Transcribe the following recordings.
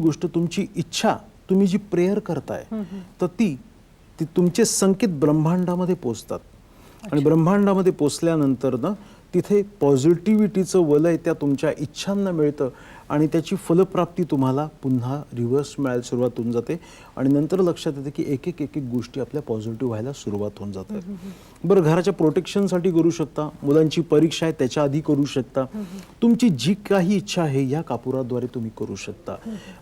गोष्ट तुमची इच्छा तुम्ही जी प्रेयर करताय तर ती ती तुमचे संकेत ब्रह्मांडामध्ये पोचतात. आणि ब्रह्मांडामध्ये पोचल्यानंतर ना तिथे पॉझिटिव्हिटीचं वलय त्या तुमच्या इच्छांना मिळतं. आणि त्याची फलप्राप्ती तुम्हाला पुन्हा रिव्हर्स मिळायला सुरुवात होऊन जाते. आणि नंतर लक्षात येतं की एक एक एक एक गोष्टी आपल्या पॉझिटिव्ह व्हायला सुरुवात होऊन जाते बरं घराच्या प्रोटेक्शनसाठी करू शकता. मुलांची परीक्षा आहे त्याच्या आधी करू शकता. तुमची जी काही इच्छा आहे या कापुराद्वारे तुम्ही करू शकता.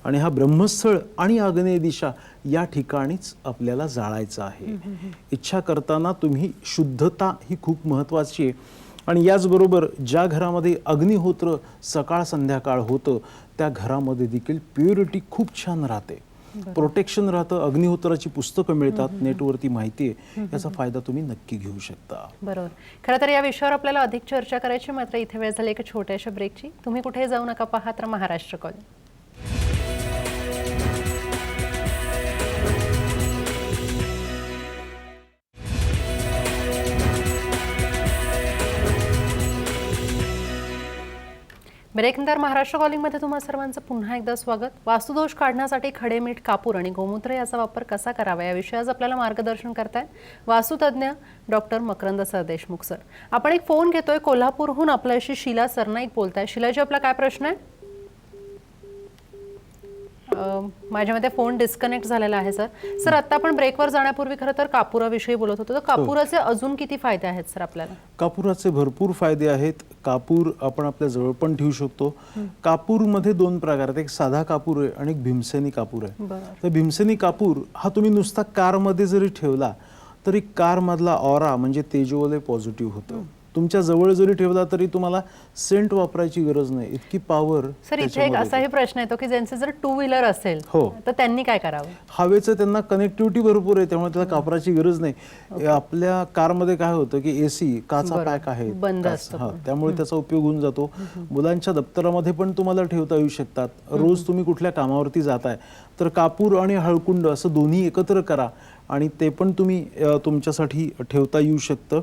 आणि हा ब्रह्मस्थळ आणि आग्नेय दिशा या ठिकाणीच आपल्याला जाळायचं आहे. इच्छा करताना तुम्ही शुद्धता ही खूप महत्वाची आहे. आणि याचबरोबर ज्या घरामध्ये अग्निहोत्र सकाळ संध्याकाळ होतं त्या घरामध्ये देखील प्युरिटी खूप छान राहते. प्रोटेक्शन राहतं अग्निहोत्राची पुस्तकं मिळतात नेटवरती माहिती आहे. याचा फायदा तुम्ही नक्की घेऊ शकता. बरोबर. खरं तर या विषयावर आपल्याला अधिक चर्चा करायची मात्र इथे वेळ झाली एका छोट्याशा ब्रेकची तुम्ही कुठे जाऊ नका पाहा तर महाराष्ट्र कॉल ब्रेकनंतर महाराष्ट्र कॉलिंगमध्ये तुम्हा सर्वांचं पुन्हा एकदा स्वागत. वास्तुदोष काढण्यासाठी खडे मीठ कापूर आणि गोमूत्र याचा वापर कसा करावा? याविषयी आज आपल्याला मार्गदर्शन करतायत वास्तुतज्ञ डॉक्टर मकरंद सरदेशमुख सर. आपण एक फोन घेतोय कोल्हापूरहून. आपल्याशी शिला सरनाईक बोलताय. शिलाजी आपला काय प्रश्न आहे? माझ्या मते फोन डिस्कनेक्ट झालेला आहे सर सर आता आपण ब्रेकवर जाण्यापूर्वी खरं तर कापुराविषयी बोलत होतो. तर कापुराचे अजून किती फायदे आहेत सर आपल्याला? कापुराचे भरपूर फायदे आहेत. कापूर आपण आपल्या जवळ पण ठेवू शकतो. कापूरमध्ये दोन प्रकार आहेत. एक साधा कापूर आहे आणि एक भीमसेनी कापूर आहे. तर भीमसेनी कापूर हा तुम्ही नुसता कारमध्ये जरी ठेवला तरी कारमधला ऑरा म्हणजे तेजोवलय पॉझिटिव्ह होतं. तुमच्या जवळ जरी ठेवला तरी तुम्हाला सेंट वापरायची गरज नाही. इतकी पॉवर सर इथे एक असाही प्रश्न येतो की ज्यांचे जर टू व्हीलर असेल हो. तर त्यांनी काय करावं? हवेचं त्यांना कनेक्टिव्हिटी भरपूर आहे त्यामुळे त्याला कापराची गरज नाही. आपल्या कारमध्ये काय होतं की एसी काचा पॅक आहे. बंद त्यामुळे त्याचा उपयोग होऊन जातो. मुलांच्या दप्तरामध्ये पण तुम्हाला ठेवता येऊ शकतात. रोज तुम्ही कुठल्या कामावरती जाताय तर कापूर आणि हळकुंड असं दोन्ही एकत्र करा आणि ते पण तुम्ही तुमच्यासाठी ठेवता येऊ शकतं.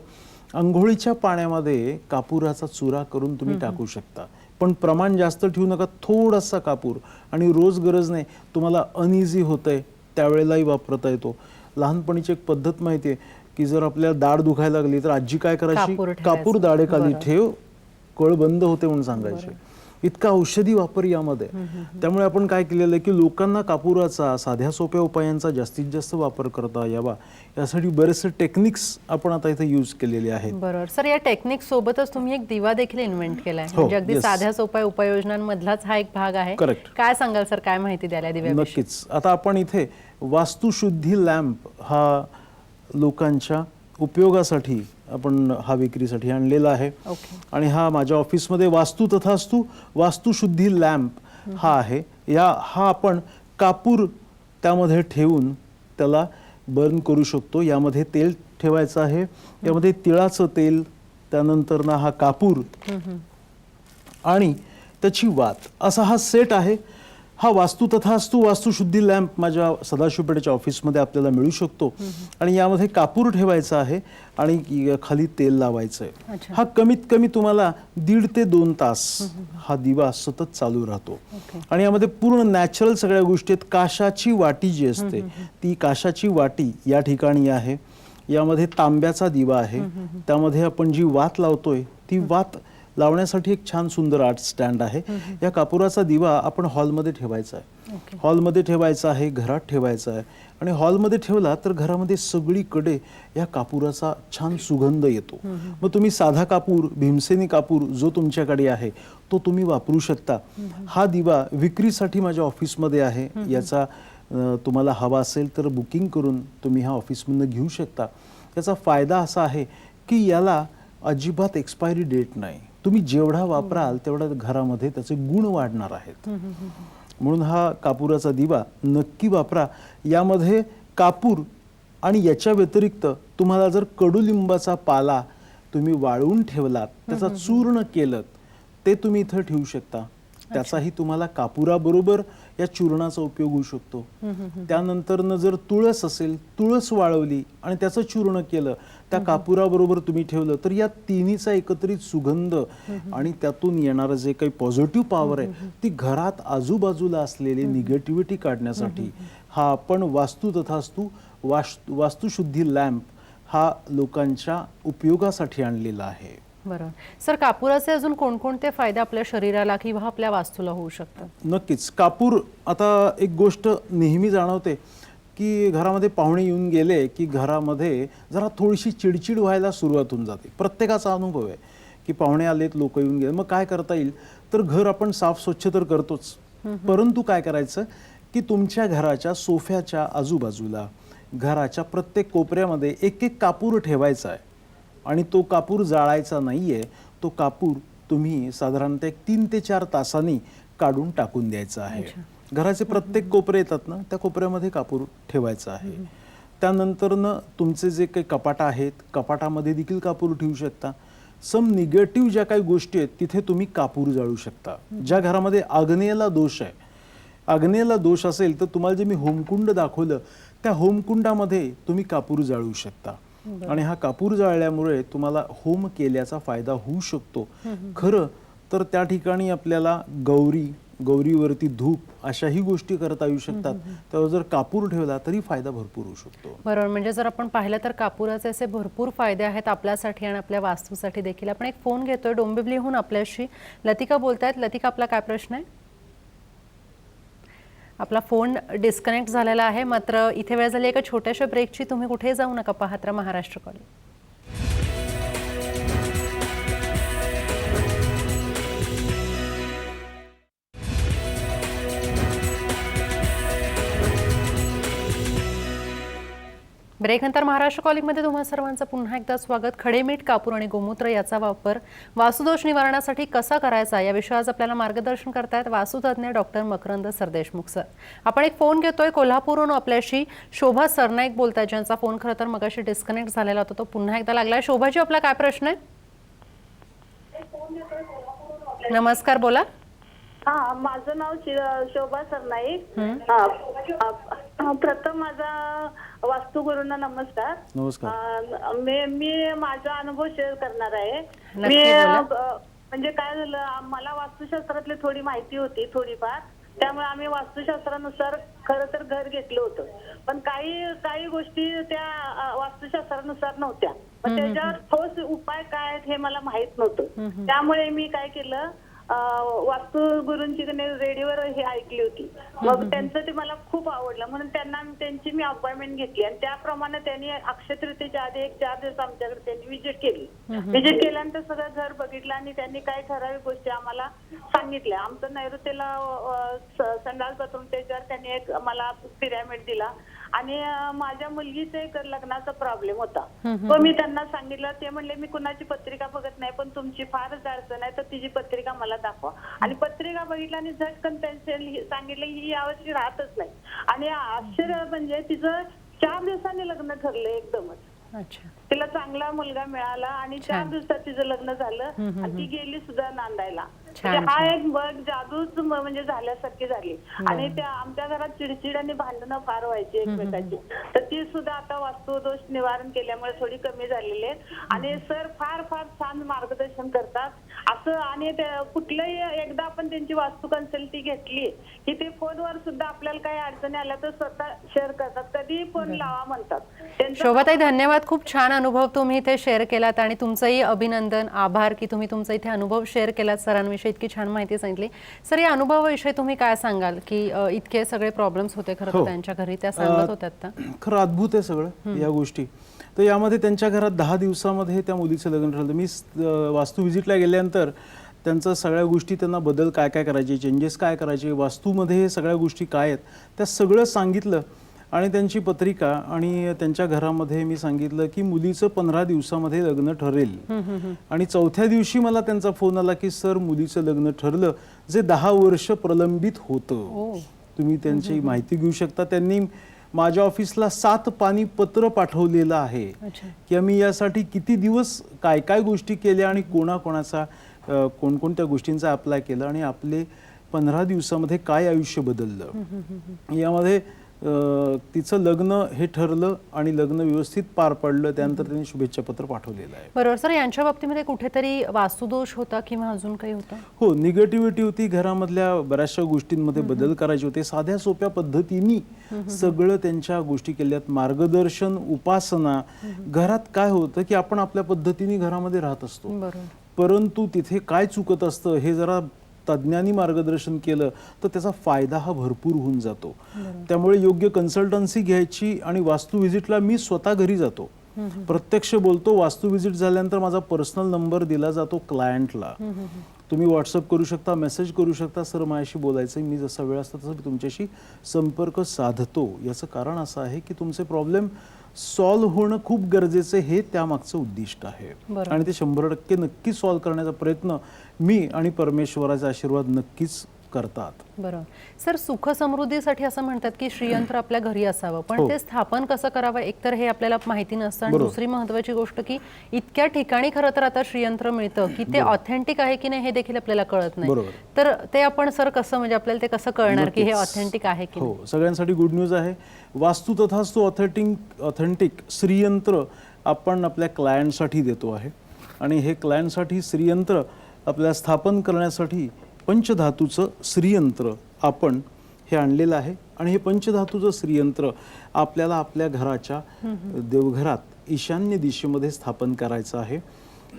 आंघोळीच्या पाण्यामध्ये कापुराचा चुरा करून तुम्ही टाकू शकता. पण प्रमाण जास्त ठेवू नका थोडासा कापूर. आणि रोज गरज नाही तुम्हाला अनइझी होतंय त्यावेळेलाही वापरता येतो. लहानपणीची एक पद्धत माहिती आहे की जर आपल्याला दाढ दुखायला लागली तर आजी काय करायची. कापूर दाढेखाली ठेव कळ बंद होते म्हणून सांगायचे. इतका औषधी वापर यामध्ये. त्यामुळे आपण काय केलेलं आहे की लोकांना कापुराचा साध्या सोप्या उपायांचा जास्तीत जास्त वापर करता यावा. यासाठी बरेचसे टेक्निक्स आपण आता इथे यूज केलेले आहेत. बरोबर. सर या टेक्निक सोबतच तुम्ही एक दिवा देखील इन्व्हेंट केलाय हो, म्हणजे अगदी. साध्या सोप्या उपाययोजनांमधलाच हा एक भाग आहे. Correct. काय सांगाल सर? काय माहिती द्यायला दिव्याविषयी? नक्कीच. आता आपण इथे वास्तुशुद्धी लॅम्प हा लोकांच्या उपयोगासाठी आपण हा विक्रीसाठी आणलेला आहे. आणि हा माझ्या ऑफिसमध्ये वास्तू तथास्तू वास्तुशुद्धी लॅम्प हा आहे. या हा आपण कापूर त्यामध्ये ठेवून त्याला बर्न करू शकतो. यामध्ये तेल ठेवायचं आहे. यामध्ये तिळाचं तेल त्यानंतर ना हा कापूर आणि त्याची वात. असा हा सेट आहे. हा वास्तू तथास्तू वास्तुशुद्धी लॅम्प माझ्या सदाशिवपेठेच्या ऑफिसमध्ये आपल्याला मिळू शकतो. आणि यामध्ये कापूर ठेवायचा आहे आणि खाली तेल लावायचं आहे. हा कमीत कमी तुम्हाला दीड ते दोन तास हा दिवा सतत चालू राहतो. आणि यामध्ये पूर्ण नॅचरल सगळ्या गोष्टी आहेत. काशाची वाटी जी असते ती काशाची वाटी या ठिकाणी आहे. यामध्ये तांब्याचा दिवा आहे. त्यामध्ये आपण जी वात लावतोय ती वात लावण्यासाठी एक छान सुंदर आर्ट स्टँड आहे. या कापुराचा दिवा आपण हॉलमध्ये ठेवायचा आहे. हॉलमध्ये ठेवायचा आहे घरात ठेवायचा आहे. आणि हॉलमध्ये ठेवला तर घरामध्ये सगळीकडे या कापुराचा छान सुगंध येतो. मग तुम्ही साधा कापूर भीमसेनी कापूर जो तुमच्याकडे आहे तो तुम्ही वापरू शकता. हा दिवा विक्रीसाठी माझ्या ऑफिसमध्ये आहे. याचा तुम्हाला हवा असेल तर बुकिंग करून तुम्ही हा ऑफिसमधनं घेऊ शकता. याचा फायदा असा आहे की याला अजिबात एक्सपायरी डेट नाही. तुम्ही जेवढा वापराल तेवढा घरामध्ये त्याचे गुण वाढणार आहेत. म्हणून हा कापुराचा दिवा नक्की वापरा. यामध्ये कापूर आणि याच्या व्यतिरिक्त तुम्हाला जर कडुलिंबाचा पाला तुम्ही वाळवून ठेवलात त्याचा चूर्ण केलं ते तुम्ही इथं ठेवू शकता. त्याचाही तुम्हाला कापुराबरोबर या चूर्णाचा उपयोग होऊ शकतो. त्यानंतरनं जर तुळस असेल तुळस वाळवली आणि त्याचं चूर्ण केलं त्या कापुराबरोबर तुम्ही ठेवलं तर या तिन्हीचा एकत्रित सुगंध आणि त्यातून येणारं जे काही पॉझिटिव्ह पॉवर आहे ती घरात आजूबाजूला असलेली निगेटिव्हिटी काढण्यासाठी हा आपण वास्तू तथास्तू वास्तू वास्तुशुद्धी लॅम्प हा लोकांच्या उपयोगासाठी आणलेला आहे. बरोबर सर कापुराचे अजून कोणकोणते फायदे आपल्या शरीराला किंवा आपल्या वास्तूला होऊ शकतात? नक्कीच. कापूर आता एक गोष्ट नेहमी जाणवते की घरामध्ये पाहुणे येऊन गेले की घरामध्ये जरा थोडीशी चिडचिड व्हायला सुरुवात होऊन जाते. प्रत्येकाचा अनुभव आहे की पाहुणे आलेत लोक येऊन गेले. मग काय करता येईल? तर घर आपण साफ स्वच्छ तर करतोच. परंतु काय करायचं की तुमच्या घराच्या सोफ्याच्या आजूबाजूला घराच्या प्रत्येक कोपऱ्यामध्ये एक एक कापूर ठेवायचा आहे. आणि तो कापूर जाळायचा नाहीये. तो कापूर तुम्ही साधारणतः एक तीन ते चार तासांनी काढून टाकून द्यायचा आहे. घराचे प्रत्येक कोपरे येतात ना त्या कोपऱ्यामध्ये कापूर ठेवायचा आहे. त्यानंतरनं तुमचे जे काही कपाट आहेत कपाटामध्ये देखील कापूर ठेवू शकता. सम निगेटिव्ह ज्या काही गोष्टी आहेत तिथे तुम्ही कापूर जाळू शकता. ज्या घरामध्ये आग्नेयला दोष आहे. आग्नेयला दोष असेल तर तुम्हाला जे मी होमकुंड दाखवलं त्या होमकुंडामध्ये तुम्ही कापूर जाळू शकता. आणि हा कापूर जाळल्यामुळे तुम्हाला होम केल्याचा फायदा होऊ शकतो. खरं तर त्या ठिकाणी आपल्याला गौरी गौरीवरती धूप अशाही गोष्टी करता येऊ शकतात. त्यावर जर कापूर ठेवला तरी फायदा भरपूर होऊ शकतो. बरोबर. म्हणजे जर आपण पाहिलं तर कापुराचे असे भरपूर फायदे आहेत आपल्यासाठी आणि आपल्या वास्तूसाठी देखील. आपण एक फोन घेतोय डोंबिवलीहून आपल्याशी. लतिका बोलतायत. लतिका आपला काय प्रश्न आहे? आपला फोन डिस्कनेक्ट झालेला आहे. मात्र इथे वेळ झाली एका छोट्याशा ब्रेकची तुम्ही कुठे जाऊ नका. पाहत राहा महाराष्ट्र कॉलेज. ब्रेकनंतर महाराष्ट्र कॉलिंगमध्ये तुम्हा सर्वांचं पुन्हा एकदा स्वागत. खडेमीठ कापूर आणि गोमूत्र याचा वापर वास्तुदोष निवारणासाठी कसा करायचा या विषयी आज आपल्याला मार्गदर्शन करतायत वास्तुतज्ञ डॉक्टर मकरंद सरदेशमुख सर. आपण एक फोन घेतोय कोल्हापूरहून आपल्याशी. शोभा सरनाईक बोलताय ज्यांचा फोन खरं तर मगाशी डिस्कनेक्ट झालेला होता तो पुन्हा एकदा लागलाय. शोभाजी आपला काय प्रश्न आहे? नमस्कार बोला. हा माझं नाव शोभा सरनाईक. प्रथम माझा वास्तुगुरूंना नमस्कार. नमस्कार. अ, मी मी माझा अनुभव शेअर करणार आहे. मी. अ, म्हणजे काय झालं मला वास्तुशास्त्रातली थोडी माहिती होती थोडीफार. त्यामुळे आम्ही वास्तुशास्त्रानुसार खरं तर घर घेतलं होतं. पण काही काही गोष्टी त्या अ, वास्तुशास्त्रानुसार नव्हत्या. पण त्याच्यावर ठोस उपाय काय आहेत हे मला माहीत नव्हतं. त्यामुळे मी काय केलं अं, वास्तू गुरूंची कने रेडिओवर हे ऐकली होती. मग त्यांचं ते मला खूप आवडलं. म्हणून त्यांना त्यांची मी अपॉइंटमेंट घेतली. आणि त्याप्रमाणे त्यांनी अक्षय तृतीयेच्या आधी एक चार दिवस आमच्याकडे त्यांनी विजिट केली. विजिट केल्यानंतर सगळं घर बघितलं आणि त्यांनी काही ठराविक गोष्टी आम्हाला सांगितल्या. आमचं नैऋत्येला संडास बाथरूम त्याच्यावर त्यांनी एक मला पिरॅमिड दिला. आणि माझ्या मुलगीचा एक लग्नाचा प्रॉब्लेम होता. तो मी त्यांना सांगितलं ते म्हणले मी कुणाची पत्रिका बघत नाही पण तुमची फारच अडचण आहे तर तिची पत्रिका मला दाखवा. आणि पत्रिका बघितलं आणि झटकन त्यांचे सांगितलं ही यावर्षी राहतच नाही. आणि आश्चर्य म्हणजे तिचं चार दिवसांनी लग्न ठरलं एकदमच. अच्छा. तिला चांगला मुलगा मिळाला आणि चार. दिवसात तिचं लग्न झालं आणि ती गेली सुद्धा नांदायला. म्हणजे हा. एक बघ जादूच म्हणजे झाल्यासारखी झाली. आणि त्या आमच्या घरात चिडचिड आणि भांडणं फार व्हायची एकमेकाची. तर ती सुद्धा आता वास्तुदोष निवारण केल्यामुळे थोडी कमी झालेली आहेत. आणि सर फार फार छान मार्गदर्शन करतात. असं आणि कुठलंही एकदा आपण त्यांची वास्तू कन्सल्टी घेतली की ते फोनवर सुद्धा आपल्याला काही अडचणी आल्या तर स्वतः शेअर करतात. कधीही फोन लावा म्हणतात. शोभाताई धन्यवाद. खूप छान अनुभव तुम्ही इथे शेअर केलात आणि तुमचंही अभिनंदन आभार की तुम्ही तुमचा इथे अनुभव शेअर केलात सरांविषयी. इतकी छान माहिती सांगितली. सर या अनुभवाविषयी तुम्ही काय सांगाल? की इतके सगळे प्रॉब्लेम्स होते खरं हो. त्यांच्या घरी त्या सांगत होत्या आता खरं अद्भुत आहे सगळं या गोष्टी. तर यामध्ये त्यांच्या घरात दहा दिवसामध्ये त्या मुलीचं लग्न ठरलं मी वास्तू व्हिजिटला गेल्यानंतर त्यांचं सगळ्या गोष्टी त्यांना बदल काय काय करायचे चेंजेस काय करायचे वास्तूमध्ये हे सगळ्या गोष्टी काय आहेत त्या सगळं सांगितलं. आणि त्यांची पत्रिका आणि त्यांच्या घरामध्ये मी सांगितलं की मुलीचं पंधरा दिवसामध्ये लग्न ठरेल. आणि चौथ्या दिवशी मला त्यांचा फोन आला की सर मुलीचं लग्न ठरलं. जे दहा वर्ष प्रलंबित होतं. ओ तुम्ही त्यांची माहिती घेऊ शकता. त्यांनी माझ्या ऑफिसला सात पाणी पत्र पाठवलेलं आहे की आम्ही यासाठी किती दिवस काय काय गोष्टी केल्या आणि कोणाकोणाचा कोणकोणत्या गोष्टींचा अप्लाय केला आणि आपले पंधरा दिवसामध्ये काय आयुष्य बदललं. यामध्ये तिचं लग्न हे ठरलं आणि लग्न व्यवस्थित पार पडलं त्यानंतर त्यांनी शुभेच्छा पत्र पाठवलेलं आहे. बरोबर सर यांच्या बाबतीमध्ये कुठेतरी वास्तुदोष होता किंवा अजून काही होता? हो निगेटिव्हिटी होती घरामधल्या बऱ्याचशा गोष्टींमध्ये बदल करायचे होते. साध्या सोप्या पद्धतीने सगळं त्यांच्या गोष्टी केल्यात. मार्गदर्शन उपासना घरात काय होतं की आपण आपल्या पद्धतीने घरामध्ये राहत असतो. परंतु तिथे काय चुकत असतं हे जरा तज्ज्ञांनी मार्गदर्शन केलं तर त्याचा फायदा हा भरपूर होऊन जातो. त्यामुळे योग्य कन्सल्टन्सी घ्यायची आणि वास्तू व्हिजिटला मी स्वतः घरी जातो. प्रत्यक्ष बोलतो वास्तू व्हिजिट झाल्यानंतर माझा पर्सनल नंबर दिला जातो क्लायंटला तुम्ही व्हॉट्सअप करू शकता मेसेज करू शकता. सर माझ्याशी बोलायचं मी जसा वेळ असता तसं मी तुमच्याशी संपर्क साधतो. याचं कारण असं आहे की तुमचे प्रॉब्लेम सॉल्व्ह होणं खूप गरजेचं हे त्यामागचं उद्दिष्ट आहे. आणि ते शंभर टक्के नक्की सॉल्व्ह करण्याचा प्रयत्न मी आणि परमेश्वराचा आशीर्वाद नक्कीच करतात बरोबर सर सुख समृद्धीसाठी असं म्हणतात की श्रीयंत्र आपल्या घरी असावं पण हो. ते स्थापन कसं करावं एकतर हे आपल्याला माहिती नसतं आणि. दुसरी महत्वाची गोष्ट की इतक्या ठिकाणी खरं तर आता श्रीयंत्र मिळतं की ते ऑथेंटिक आहे की नाही हे देखील आपल्याला कळत नाही. तर ते आपण सर कसं म्हणजे आपल्याला ते कसं कळणार की हे. ऑथेंटिक आहे की? हो सगळ्यांसाठी गुड न्यूज आहे वास्तू तथास्तु ऑथेंटिक ऑथेंटिक श्रीयंत्र आपण आपल्या क्लायंटसाठी देतो आहे आणि हे क्लायंटसाठी श्रीयंत्र आपल्याला स्थापन करण्यासाठी पंचधातूचं श्रीयंत्र आपण हे आणलेलं आहे. आणि हे पंचधातूचं श्रीयंत्र आपल्याला आपल्या घराच्या देवघरात ईशान्य दिशेमध्ये स्थापन करायचं आहे.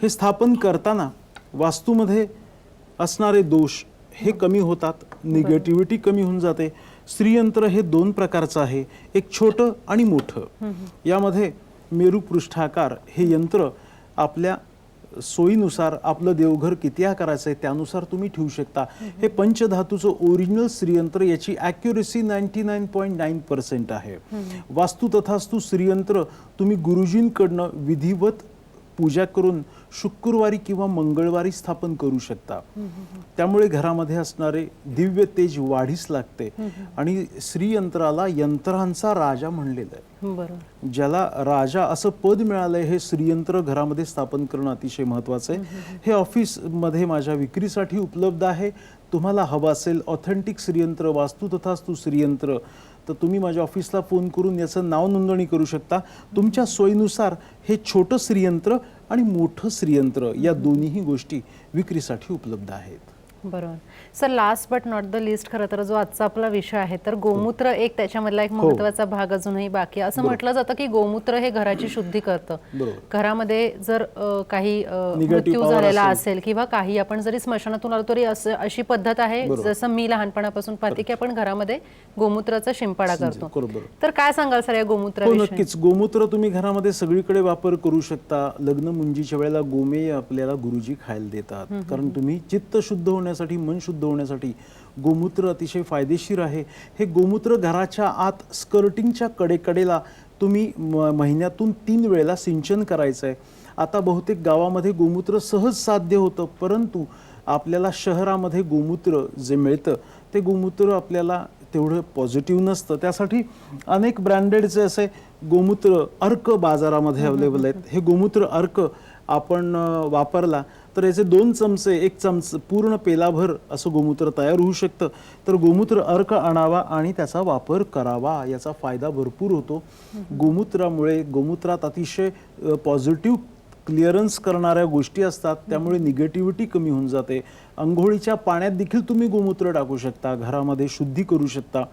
हे स्थापन करताना वास्तूमध्ये असणारे दोष हे कमी होतात निगेटिव्हिटी कमी होऊन जाते. श्रीयंत्र हे दोन प्रकारचं आहे एक छोटं आणि मोठं. यामध्ये मेरू पृष्ठाकार हे यंत्र आपल्या सोयीनुसार आपलं देवघर किती आकाराचं आहे त्यानुसार तुम्ही ठेवू शकता. हे पंचधातूचं ओरिजिनल श्रीयंत्र याची accuracy ninety nine point nine percent आहे. वास्तू तथास्तू श्रीयंत्र तुम्ही गुरुजींकडनं विधिवत पूजा करून शुक्रवारी किंवा मंगळवारी स्थापन करू शकता. त्यामुळे घरामध्ये असणारे दिव्य तेज वाढीस लागते. आणि श्रीयंत्राला यंत्रांचा राजा म्हणलेलं आहे. ज्याला राजा असं पद मिळालंय हे श्रीयंत्र घरामध्ये स्थापन करणं अतिशय महत्वाचं आहे. हे ऑफिसमध्ये माझ्या विक्रीसाठी उपलब्ध आहे. तुम्हाला हवं असेल ऑथेंटिक श्रीयंत्र वास्तू तथास्तू श्रीयंत्र तर तुम्ही माझ्या ऑफिसला फोन करून याचं नाव नोंदणी करू शकता. तुमच्या सोयीनुसार हे छोटं श्रीयंत्र आणि मोठं श्रीयंत्र या दोन्हीही गोष्टी विक्रीसाठी उपलब्ध आहेत. बरोबर. Sir last but not the list खरं तर जो आजचा आपला विषय आहे तर गोमूत्र एक त्याच्यामधला एक हो. महत्त्वाचा भाग अजूनही बाकी. असं म्हटलं जातं की गोमूत्र हे घराची शुद्धी करतं. घरामध्ये जर काही मृत्यू झालेला असेल. किंवा काही आपण जरी स्मशानातून आलो तरी असं अशी पद्धत आहे. जसं मी लहानपणापासून पाहते की आपण घरामध्ये गोमूत्राचा शिंपाडा करतो. तर काय सांगाल सर या हो गोमूत्राविषयी नक्कीच. गोमूत्र तुम्ही घरामध्ये सगळीकडे वापर करू शकता. लग्न मुंजीच्या वेळेला गोमेय आपल्याला गुरुजी खायला देतात. कारण तुम्ही चित्त शुद्ध होण्यासाठी मन शुद्ध होण्यासाठी गोमूत्र अतिशय फायदेशीर आहे. हे गोमूत्र घराच्या आत स्कर्टिंगच्या कडेकडेला तुम्ही म- महिन्यातून तीन वेळेला सिंचन करायचं आहे आता बहुतेक गावामध्ये गोमूत्र सहज साध्य होतं परंतु आपल्याला शहरामध्ये गोमूत्र जे मिळतं ते गोमूत्र आपल्याला तेवढं पॉझिटिव्ह नसतं. त्यासाठी अनेक ब्रँडेडचे असे गोमूत्र अर्क बाजारामध्ये अवेलेबल आहेत. हे गोमूत्र अर्क आपण वापरला तर याचे दोन चमचे एक चमच पूर्ण पेलाभर असं गोमूत्र तयार होऊ शकतं. तर गोमूत्र अर्क आणावा आणि त्याचा वापर करावा याचा फायदा भरपूर होतो. गोमूत्रामुळे गोमूत्रात अतिशय पॉझिटिव्ह क्लिअरन्स करणाऱ्या गोष्टी असतात त्यामुळे निगेटिव्हिटी कमी होऊन जाते. अंघोळीच्या पाण्यात देखील तुम्ही गोमूत्र टाकू शकता घरामध्ये शुद्धी करू शकता.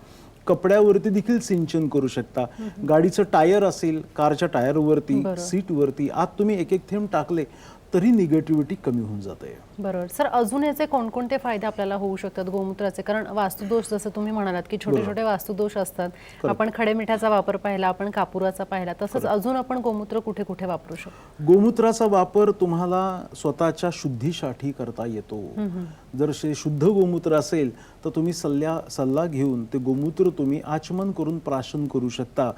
कपड्यावरती देखील सिंचन करू शकता. गाडीचं टायर असेल कारच्या टायरवरती. सीटवरती आत तुम्ही एक एक थेंब टाकले तरी निगेटिव्हिटी कमी होऊन जाते बरोबर. सर अजून याचे कोणकोणते फायदे आपल्याला होऊ शकतात गोमूत्राचे? कारण वास्तुदोष जसं तुम्ही म्हणालात की छोटे छोटे वास्तुदोष असतात. आपण खडे मिठाचा वापर पाहिला आपण कापुराचा पाहिला तसंच अजून आपण गोमूत्र कुठे कुठे वापरू शकतो? गोमूत्राचा वापर तुम्हाला स्वतःच्या शुद्धीसाठी करता येतो. जर शुद्ध गोमूत्र असेल तर तुम्ही सल्ल्या सल्ला घेऊन ते गोमूत्र तुम्ही आचमन करून प्राशन करू शकता.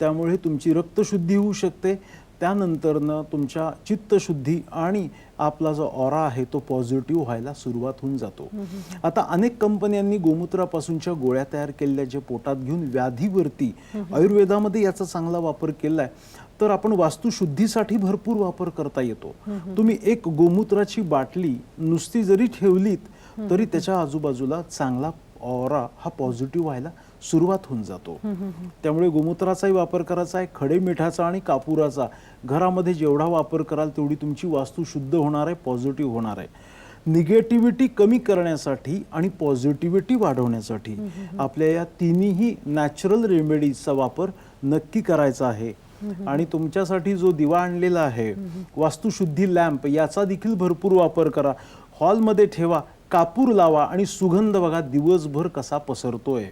त्यामुळे तुमची रक्तशुद्धी होऊ शकते त्यानंतरनं तुमच्या चित्तशुद्धी आणि आपला जो ऑरा आहे तो पॉझिटिव्ह व्हायला सुरुवात होऊन जातो. आता अनेक कंपन्यांनी गोमूत्रापासूनच्या गोळ्या तयार केलेल्या जे पोटात घेऊन व्याधीवरती आयुर्वेदामध्ये याचा चांगला वापर केलाय तर आपण वास्तुशुद्धीसाठी भरपूर वापर करता येतो. तुम्ही एक गोमूत्राची बाटली नुसती जरी ठेवलीत तरी त्याच्या आजूबाजूला चांगला ऑरा हा पॉझिटिव्ह व्हायला सुरुवात होऊन जातो. त्यामुळे गोमूत्राचाही वापर करायचा आहे खडे मिठाचा आणि कापुराचा. घरामध्ये जेवढा वापर कराल तेवढी तुमची वास्तू शुद्ध होणार आहे पॉझिटिव्ह होणार आहे. निगेटिव्हिटी कमी करण्यासाठी आणि पॉझिटिव्हिटी वाढवण्यासाठी आपल्या या तिन्ही नॅचरल रेमेडीजचा वापर नक्की करायचा आहे. आणि तुमच्यासाठी जो दिवा आणलेला आहे वास्तुशुद्धी लॅम्प याचा देखील भरपूर वापर करा. हॉलमध्ये ठेवा कापूर लावा आणि सुगंध बघा दिवसभर कसा पसरतोय.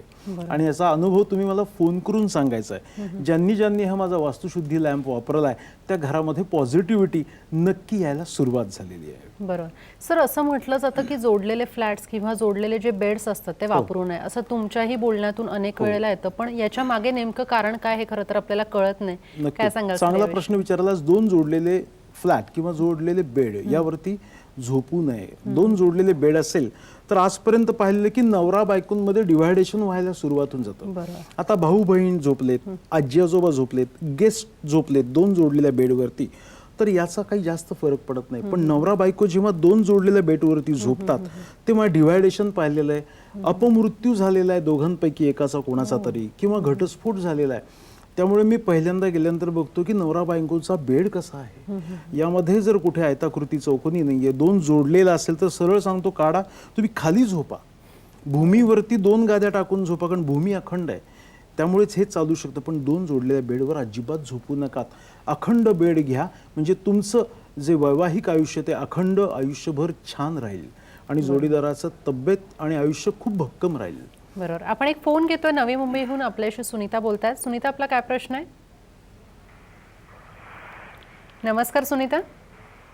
आणि याचा अनुभव तुम्ही मला फोन करून सांगायचा आहे ज्यांनी ज्यांनी हा माझा वास्तुशुद्धी लॅम्प वापरलाय त्या घरामध्ये पॉझिटिव्हिटी नक्की यायला सुरुवात झालेली आहे. बरोबर. सर असं म्हटलं जातं की जोडलेले फ्लॅट्स किंवा जोडलेले जे बेड्स असतात ते वापरू नये. असं तुमच्याही बोलण्यातून अनेक वेळेला येतं. पण याच्या मागे नेमकं कारण काय हे खरं तर आपल्याला कळत नाही. काय सर चांगला? प्रश्न विचारलास दोन जोडलेले फ्लॅट किंवा जोडलेले बेड यावरती झोपू नये. दोन जोडलेले बेड असेल तर आजपर्यंत पाहिलेलं की नवरा बायकोंमध्ये डिव्हायडेशन व्हायला सुरुवात होऊन जातं आता भाऊ बहीण झोपलेत आजी आजोबा झोपलेत गेस्ट झोपलेत दोन जोडलेल्या बेडवरती तर याचा काही जास्त फरक पडत नाही. पण नवरा बायको जेव्हा दोन जोडलेल्या बेडवरती झोपतात तेव्हा डिव्हायडेशन पाहिलेलं आहे. अपमृत्यू झालेला आहे दोघांपैकी एकाचा कोणाचा तरी किंवा घटस्फोट झालेला आहे. त्यामुळे मी पहिल्यांदा गेल्यानंतर बघतो की नवरा बायकोचा बेड कसा आहे. यामध्ये जर कुठे आयताकृती चौकोनी नाहीये दोन जोडलेला असेल तर सरळ सांगतो काढा तुम्ही खाली झोपा. भूमीवरती दोन गाद्या टाकून झोपा कारण भूमी अखंड आहे. त्यामुळेच हे चालू शकतं पण दोन जोडलेल्या बेडवर अजिबात झोपू नकात अखंड बेड घ्या. म्हणजे तुमचं जे वैवाहिक आयुष्य ते अखंड आयुष्यभर छान राहील. आणि जोडीदाराचं तब्येत आणि आयुष्य खूप भक्कम राहील. बरोबर. आपण एक फोन घेतोय नवी मुंबईहून आपल्याशी. सुनीता बोलतायत. सुनीता आपला काय प्रश्न आहे? नमस्कार सुनीता.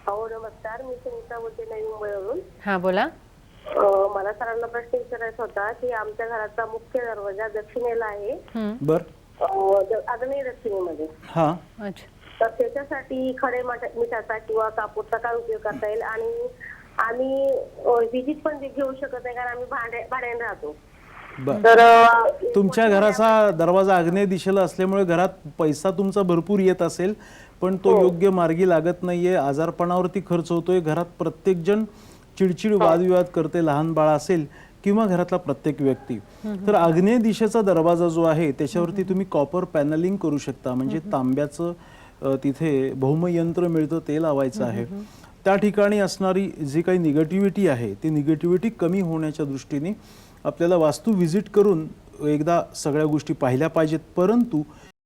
हो नमस्कार. मी सुनीता बोलते नवी मुंबईवरून. हां बोला. मला सरांना प्रश्न विचारायचा होता की आमच्या घराचा मुख्य दरवाजा दक्षिणेला आहे. बर. आग्नेय दक्षिणेमध्ये. हा. अच्छा. तर त्याच्यासाठी खडे मठ- मिठाचा किंवा कापूरचा काय उपयोग करता येईल? आणि आम्ही विजिट पण घेऊ शकत नाही कारण आम्ही भाड्या भाड्याने राहतो. तर तुमच्या घराचा दरवाजा आग्नेय दिशेला असल्यामुळे घरात पैसा तुमचा भरपूर येत असेल पण तो योग्य मार्गी लागत नाहीये आजारपणावरती खर्च होतोय घरात प्रत्येक जण चिडचिड वादविवाद करते लहान बाळ असेल किंवा घरातला प्रत्येक व्यक्ती. तर आग्नेय दिशेचा दरवाजा जो आहे त्याच्यावरती तुम्ही कॉपर पॅनलिंग करू शकता. म्हणजे तांब्याचं तिथे भौमयंत्र मिळतं ते लावायचं आहे. त्या ठिकाणी असणारी जी काही निगेटिव्हिटी आहे ती निगेटिव्हिटी कमी होण्याच्या दृष्टीने आपल्याला वास्तू व्हिजिट करून एकदा सगळ्या गोष्टी पाहिल्या पाहिजेत परंतु